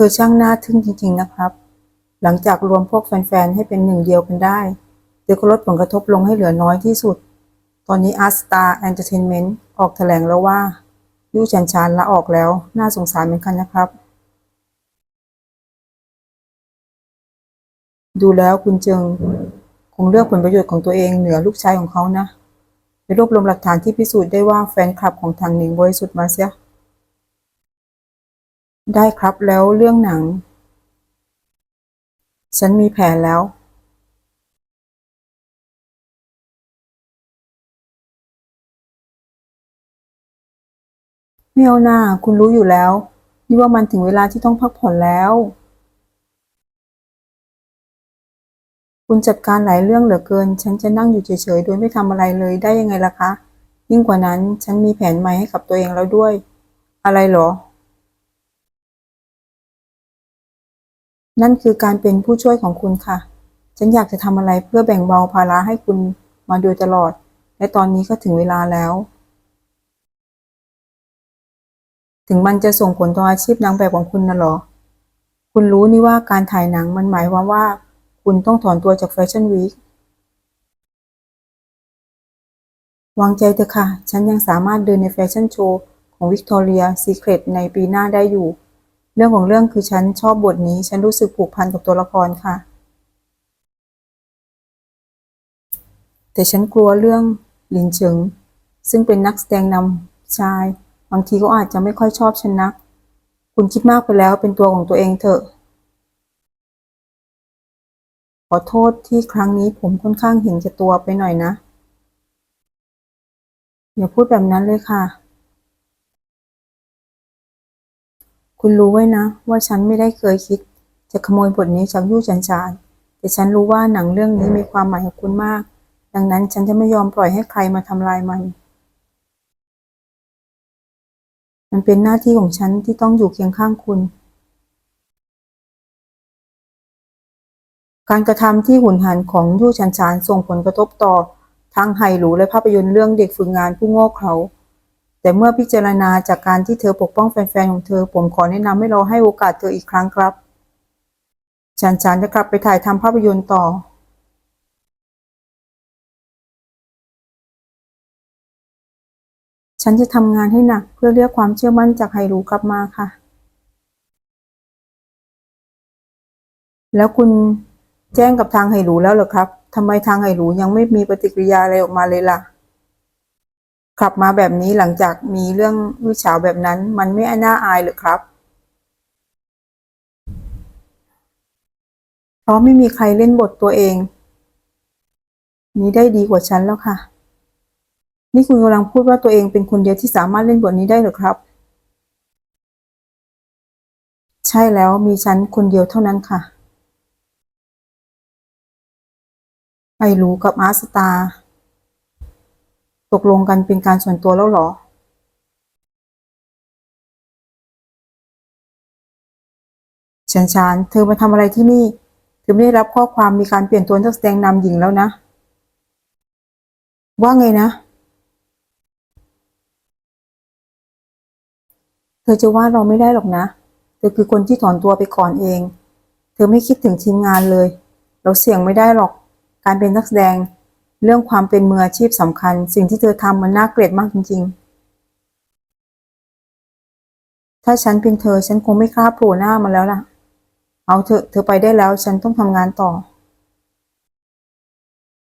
ธอช่างน่าทึ่งจริง ๆ นะครับ หลังจากรวมพวกแฟน ๆ ให้เป็นหนึ่งเดียวกันได้ เธอก็ลดผลกระทบลงให้เหลือน้อยที่สุด ตอนนี้ Art Star Entertainment ออกแถลงแล้วว่า ยู่ชันชานละออกแล้ว น่าสงสารเหมือนกันนะครับ ดูแล้วคุณเจิง คงเลือกผลประโยชน์ของตัวเองเหนือลูกชายของเขานะ ไปรวบรวมหลักฐานที่พิสูจน์ได้ว่าแฟนคลับของทางหนิงบริสุทธิ์มาเสีย ได้ครับแล้วเรื่องหนัง ฉันมีแผนแล้ว ไม่เอาหน้าคุณรู้อยู่แล้ว นี่ว่ามันถึงเวลาที่ต้องพักผ่อนแล้ว คุณจัดการหลายเรื่องเหลือเกิน ฉันจะนั่งอยู่เฉยๆ โดยไม่ทำอะไรเลยได้ยังไงล่ะคะ ยิ่งกว่านั้นฉันมีแผนใหม่ให้กับตัวเองแล้วด้วย อะไรเหรอ นั่นคือการเป็นผู้ช่วยของคุณค่ะ ฉันอยากจะทำอะไรเพื่อแบ่งเบาภาระให้คุณมาโดยตลอด และตอนนี้ก็ถึงเวลาแล้ว ถึงมันจะส่งผลต่ออาชีพนางแบบของคุณนะหรอ คุณรู้นี่ว่าการถ่ายหนังมันหมายความว่า คุณต้องถอนตัวจากแฟชั่นวีควางใจเถอะค่ะ ฉันยังสามารถเดินในแฟชั่นโชว์ของวิกตอเรียซีเครตในปีหน้าได้อยู่ เรื่องของเรื่องคือฉันชอบบทนี้ ฉันรู้สึกผูกพันกับตัวละครค่ะ แต่ฉันกลัวเรื่องหลินเฉิง ซึ่งเป็นนักแสดงนำชาย บางทีก็อาจจะไม่ค่อยชอบฉันนัก คุณคิดมากไปแล้วเป็นตัวของตัวเองเถอะ ขอโทษที่ครั้งนี้ผมค่อนข้างเห็นแก่ตัวไปหน่อยนะ อย่าพูดแบบนั้นเลยค่ะ คุณรู้ไว้นะ ว่าฉันไม่ได้เคยคิด จะขโมยบทนี้จากยู่จันจานแต่ฉันรู้ว่าหนังเรื่องนี้มีความหมายกับคุณมาก ดังนั้นฉันจะไม่ยอมปล่อยให้ใครมาทำลายมัน มันเป็นหน้าที่ของฉันที่ต้องอยู่เคียงข้างคุณ การกระทำที่หุนหันของยู่ชันชานส่งผลกระทบต่อทั้งไฮหรูและภาพยนตร์เรื่องเด็กฝึกงานผู้โง่เขลา แต่เมื่อพิจารณาจากการที่เธอปกป้องแฟนๆของเธอ ผมขอแนะนำให้เราให้โอกาสเธออีกครั้งครับชันชานจะกลับไปถ่ายทำภาพยนตร์ต่อ ฉันจะทำงานให้หนักเพื่อเรียกความเชื่อมั่นจากไฮรูกลับมาค่ะ แล้วคุณแจ้งกับทางไฮรูแล้วเหรอครับทำไมทางไฮรูยังไม่มีปฏิกิริยาอะไรออกมาเลยล่ะ กลับมาแบบนี้หลังจากมีเรื่องวิฉาวแบบนั้น มันไม่น่าอายเหรือครับ เพราะไม่มีใครเล่นบทตัวเอง นี้ได้ดีกว่าฉันแล้วค่ะ นี่คุณกำลังพูดว่าตัวเองเป็นคนเดียวที่สามารถเล่นบทนี้ได้หรือครับ ใช่แล้วมีฉันคนเดียวเท่านั้นค่ะไอรูกับอาร์สตาร์ ตกลงกันเป็นการส่วนตัวแล้วหรอชันชาน เธอมาทำอะไรที่นี่ เธอไม่ได้รับข้อความมีการเปลี่ยนตัวนักแสดงนำหญิงแล้วนะ ว่าไงนะ เธอจะว่าเราไม่ได้หรอกนะ เธอคือคนที่ถอนตัวไปก่อนเอง เธอไม่คิดถึงทีมงานเลย เราเสี่ยงไม่ได้หรอก การเป็นนักแสดง เรื่องความเป็นมืออาชีพสำคัญ สิ่งที่เธอทำมันน่าเกลียดมากจริง ๆ ถ้าฉันเป็นเธอฉันคงไม่กล้าโผล่หน้ามาแล้วล่ะ เอาเถอะเธอไปได้แล้วฉันต้องทำงานต่อ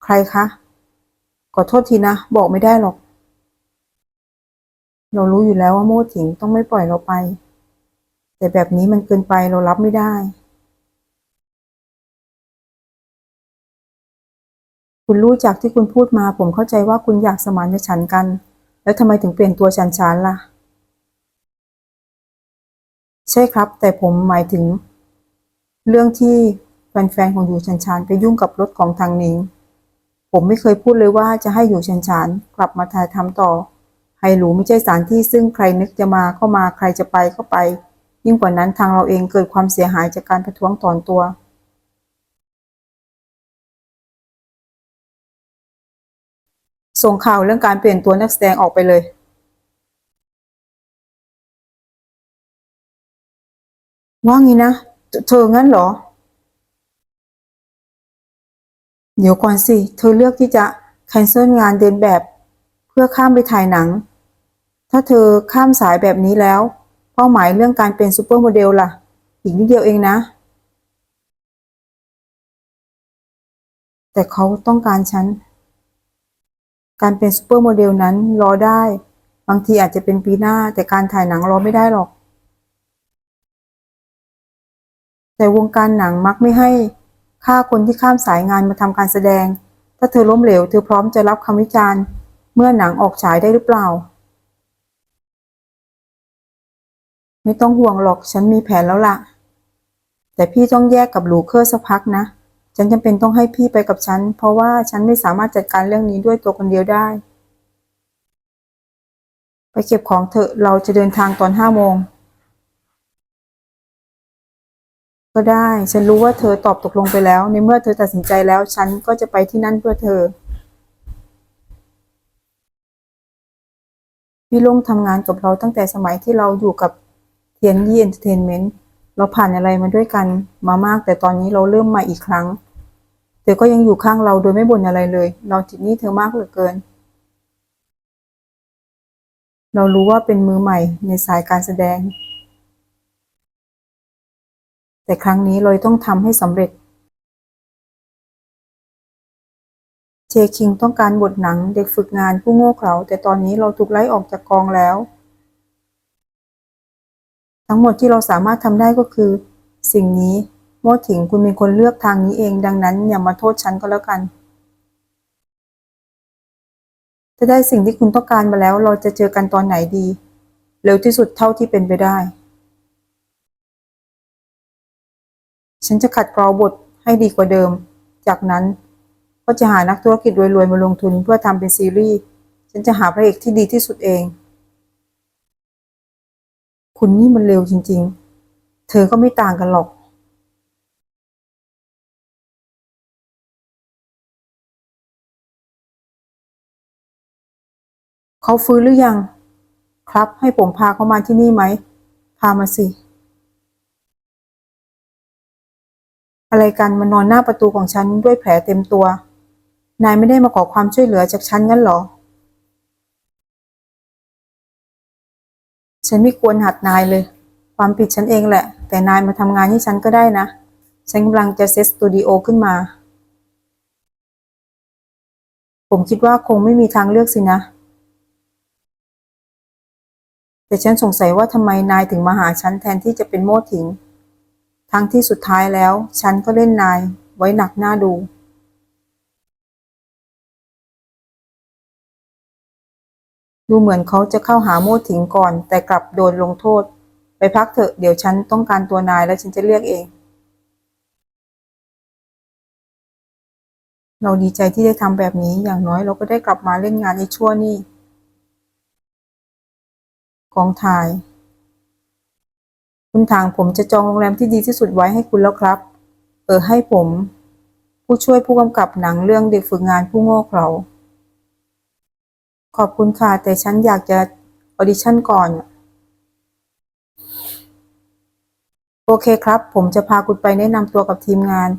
ใครคะ ขอโทษทีนะ บอกไม่ได้หรอก เรารู้อยู่แล้วว่าโมถิงต้องไม่ปล่อยเราไป แต่แบบนี้มันเกินไปเรารับไม่ได้ คุณรู้จากที่คุณพูดมา ผมเข้าใจว่าคุณอยากสมานฉันกัน แล้วทำไมถึงเปลี่ยนตัวฉันชานล่ะ ใช่ครับ แต่ผมหมายถึง เรื่องที่แฟนๆของอยู่ชันชานไปยุ่งกับรถของทางนิงผมไม่เคยพูดเลยว่าจะให้อยู่ชันชานกลับมาถ่ายทำต่อไฮหรูไม่ใช่สถานที่ซึ่งใครนึกจะมาเข้ามาใครจะไปก็ไป ยิ่งกว่านั้นทางเราเองเกิดความเสียหายจากการประท้วงถอนตัว ส่งข่าวเรื่องการเปลี่ยนตัวนักแสดงออกไปเลยว่างี้นะ เธเธองั้นเหรอ เดี๋ยวก่อนสิ เธอเลือกที่จะ cancel งานเดินแบบ เพื่อข้ามไปถ่ายหนัง ถ้าเธอข้ามสายแบบนี้แล้ว เป้าหมายเรื่องการเป็นซูเปอร์โมเดลล่ะ อีกนิดเดียวเองนะ แต่เขาต้องการฉัน การเป็นซูเปอร์โมเดลนั้นรอได้ บางทีอาจจะเป็นปีหน้า แต่การถ่ายหนังรอไม่ได้หรอก แต่วงการหนังมักไม่ให้ค่าคนที่ข้ามสายงานมาทำการแสดง ถ้าเธอล้มเหลว เธอพร้อมจะรับคำวิจารณ์ เมื่อหนังออกฉายได้หรือเปล่า ไม่ต้องห่วงหรอกฉันมีแผนแล้วล่ะ แต่พี่ต้องแยกกับหลูเคอร์สักพักนะ ฉันจำเป็นต้องให้พี่ไปกับฉัน เพราะว่าฉันไม่สามารถจัดการเรื่องนี้ด้วยตัวคนเดียวได้ ไปเก็บของเถอะเราจะเดินทางตอนห้าโมง ก็ได้ ฉันรู้ว่าเธอตอบตกลงไปแล้ว ในเมื่อเธอตัดสินใจแล้ว ฉันก็จะไปที่นั่นเพื่อเธอ พี่ลุงทำงานกับเราตั้งแต่สมัยที่เราอยู่กับเทียนยี่เอนเตอร์เทนเมนต์เราผ่านอะไรมาด้วยกันมามาก แต่ตอนนี้เราเริ่มมาอีกครั้ง เธอก็ยังอยู่ข้างเราโดยไม่บ่นอะไรเลย เราติดหนี้เธอมากเหลือเกิน เรารู้ว่าเป็นมือใหม่ในสายการแสดง แต่ครั้งนี้เราต้องทำให้สำเร็จ เจคิงต้องการบทหนังเด็กฝึกงานผู้โง่เขลาแต่ตอนนี้เราถูกไล่ออกจากกองแล้ว ทั้งหมดที่เราสามารถทำได้ก็คือ สิ่งนี้ โมถิงคุณเป็นคนเลือกทางนี้เอง ดังนั้นอย่ามาโทษฉันก็แล้วกันถ้าได้สิ่งที่คุณต้องการมาแล้ว เราจะเจอกันตอนไหนดี เร็วที่สุดเท่าที่เป็นไปได้ ฉันจะขัดเกลาบทให้ดีกว่าเดิม จากนั้นก็จะหานักธุรกิจรวยๆมาลงทุนเพื่อทำเป็นซีรีส์ ฉันจะหาพระเอกที่ดีที่สุดเอง คุณนี่มันเร็วจริง ๆ เธอก็ไม่ต่างกันหรอก เขาฟื้นหรือยัง ครับให้ผมพาเขามาที่นี่ไหม พามาสิ อะไรกันมานอนหน้าประตูของฉันด้วยแผลเต็มตัว นายไม่ได้มาขอความช่วยเหลือจากฉันงั้นหรอ ฉันไม่ควรหัดนายเลย ความผิดฉันเองแหละ แต่นายมาทำงานให้ฉันก็ได้นะ ฉันกำลังจะเซตสตูดิโอขึ้นมาผมคิดว่าคงไม่มีทางเลือกสินะ แต่ฉันสงสัยว่าทำไมนายถึงมาหาฉันแทนที่จะเป็นโมถิง ทั้งที่สุดท้ายแล้ว ฉันก็เล่นนายไว้หนักหน้าดูดูเหมือนเขาจะเข้าหาโมถิงก่อน แต่กลับโดนลงโทษ ไปพักเถอะ เดี๋ยวฉันต้องการตัวนายแล้วฉันจะเรียกเอง เราดีใจที่ได้ทำแบบนี้อย่างน้อยเราก็ได้กลับมาเล่นงานในชั่วนี่ กองถ่าย คุณทางผมจะจองโรงแรมที่ดีที่สุดไว้ให้คุณแล้วครับ เออให้ผม ผู้ช่วยผู้กำกับหนังเรื่องเด็กฝึกงานผู้โง่เขลาขอบคุณค่ะ แต่ฉันอยากจะออดิชั่นก่อน โอเคครับ ผมจะพาคุณไปแนะนำตัวกับทีมงาน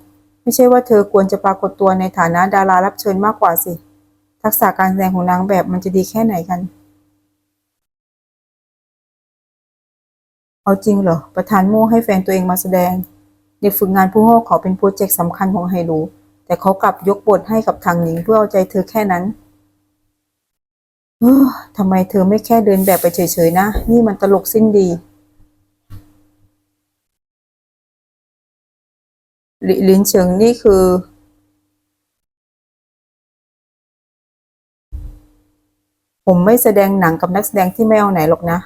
ไม่ใช่ว่าเธอควรจะปรากฏตัวในฐานะดารารับเชิญมากกว่าสิ ทักษะการแสดงของนางแบบมันจะดีแค่ไหนกัน เอาจริงเหรอ ประธานโม่ให้แฟนตัวเองมาแสดง เด็กฝึกงานผู้โง่เขาเป็นโปรเจกต์สำคัญของไฮรูแต่เขากลับยกบทให้กับทางหนิงเพื่อเอาใจเธอแค่นั้นเอ้อทำไมเธอไม่แค่เดินแบบไปเฉยๆนะ นี่มันตลกสิ้นดี ลิลินเฉิงนี่คือ ผมไม่แสดงหนังกับนักแสดงที่ไม่เอาไหนหรอกนะ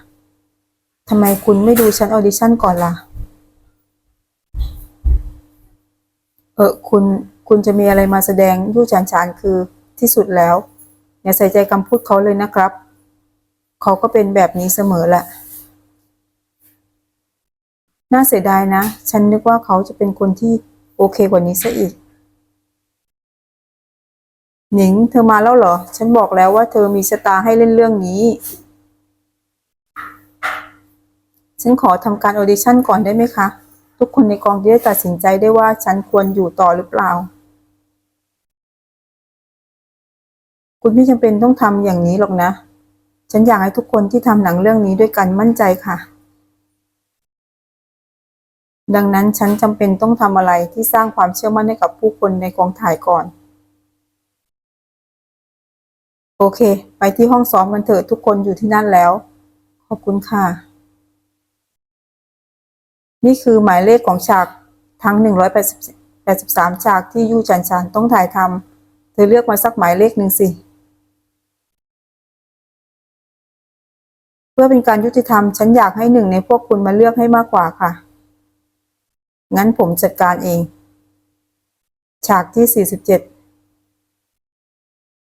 ทำไมคุณไม่ดูฉันออดิชั่นก่อนล่ะ เออคุณคุณจะมีอะไรมาแสดงยู่ฉานฉานคือที่สุดแล้วอย่าใส่ใจคำพูดเขาเลยนะครับ เขาก็เป็นแบบนี้เสมอแหละ น่าเสียดายนะ ฉันนึกว่าเขาจะเป็นคนที่โอเคกว่านี้ซะอีก หนิง เธอมาแล้วเหรอ ฉันบอกแล้วว่าเธอมีชะตาให้เล่นเรื่องนี้ ฉันขอทำการออดิชั่นก่อนได้ไหมคะ ทุกคนในกองจะได้ตัดสินใจได้ว่าฉันควรอยู่ต่อหรือเปล่า คุณไม่จำเป็นต้องทำอย่างนี้หรอกนะ ฉันอยากให้ทุกคนที่ทำหนังเรื่องนี้ด้วยกันมั่นใจค่ะ ดังนั้นฉันจำเป็นต้องทำอะไรที่สร้างความเชื่อมั่นให้กับผู้คนในกองถ่ายก่อน โอเค ไปที่ห้องซ้อมกันเถอะทุกคนอยู่ที่นั่นแล้ว ขอบคุณค่ะ นี่คือหมายเลขของฉากทั้ง 183 ฉากที่ยู่จันชันต้องถ่ายทำเธอเลือกมาสักหมายเลขหนึ่งสิ เพื่อเป็นการยุติธรรม ฉันอยากให้หนึ่งในพวกคุณมาเลือกให้มากกว่าค่ะ งั้นผมจัดการเอง ฉากที่ 47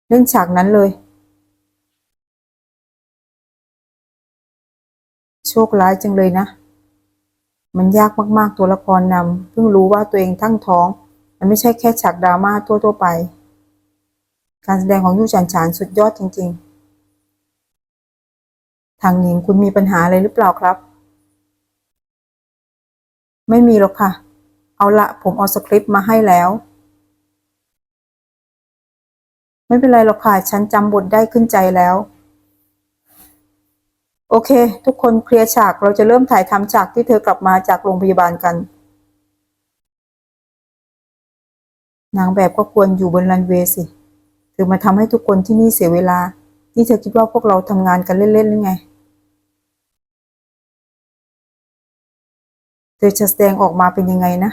เล่นฉากนั้นเลย โชคร้ายจังเลยนะ มันยากมากๆตัวละครนำเพิ่งรู้ว่าตัวเองทั้งท้อง มันไม่ใช่แค่ฉากดราม่าทั่วๆไป การแสดงของยู่จันฉานสุดยอดจริง ๆ ทางหนิงคุณมีปัญหาอะไรหรือเปล่าครับ ไม่มีหรอกค่ะ เอาละผมเอาสคริปต์มาให้แล้ว ไม่เป็นไรหรอกค่ะ ฉันจำบทได้ขึ้นใจแล้ว โอเค ทุกคนเคลียร์ฉากเราจะเริ่มถ่ายทำฉากที่เธอกลับมาจากโรงพยาบาลกัน นางแบบก็ควรอยู่บนรันเวย์สิเธอมาทำให้ทุกคนที่นี่เสียเวลา นี่เธอคิดว่าพวกเราทำงานกันเล่นๆหรือไง เธอจะแสดงออกมาเป็นยังไงนะ